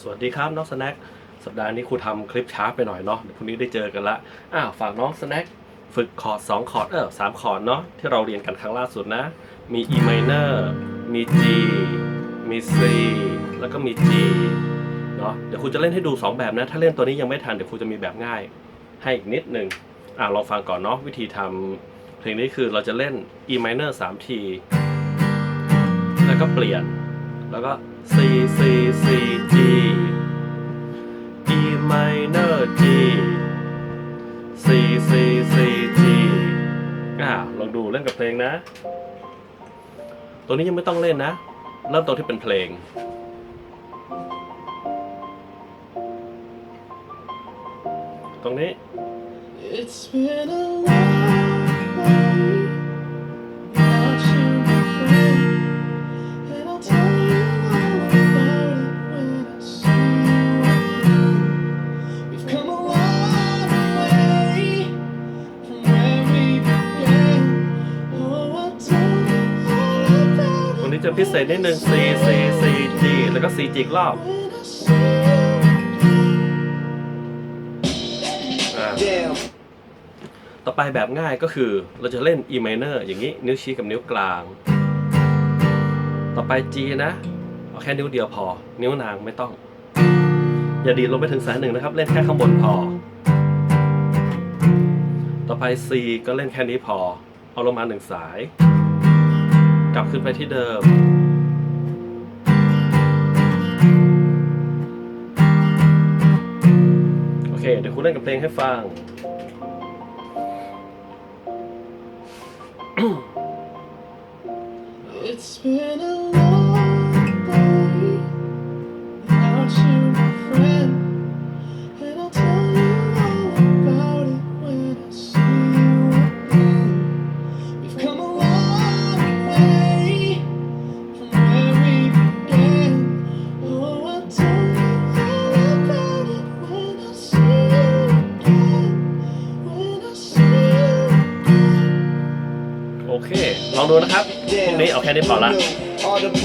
สวัสดีครับน้องสแน็คสัปดาห์นี้ครูทำคลิปช้าไปหน่อยเนาะเดี๋ยวพรุ่งนี้ได้เจอกันละอ้าวฝากน้องสแน็คฝึกคอร์ด2คอร์ดเออสามคอร์ดเนาะที่เราเรียนกันครั้งล่าสุดนะ มี E minor มี G มี C แล้วก็มี G เนาะเดี๋ยวครูจะเล่นให้ดู 2 แบบนะ ถ้าเล่นตัวนี้ยังไม่ทันเดี๋ยวครูจะมีแบบง่าย ให้อีกนิดนึงอ่าลองฟังก่อนเนาะวิธีทำเพลงนี้คือเราจะเล่น E minor 3ทีแล้วก็เปลี่ยน แล้วก็ C C C G E minor G C C C G อ่าลองดูเล่นกับเพลงนะ ตัวนี้ยังไม่ต้องเล่นนะ เริ่มต้นที่เป็นเพลง ตรงนี้ It's been a long way นี้จะพิเศษนิดนึง C C C G แล้วก็ C G อีกรอบต่อไปแบบง่ายก็คือเราจะเล่น E minor อย่างนี้นิ้วชี้กับนิ้วกลาง ต่อไป G นะเอาแค่นิ้วเดียวพอ นิ้วนางไม่ต้อง อย่าดีดลงไปถึงสายหนึ่งนะครับ เล่นแค่ข้างบนพอ ต่อไป C ก็เล่นแค่นี้พอ เอาลงมาหนึ่งสาย กลับขึ้นไปที่เดิม โอเค เดี๋ยวคุณเล่นกับเพลงให้ฟัง It's been a long day without you, โอเค ลองดูนะครับพรุ่งนี้เอาแค่นี้พอละ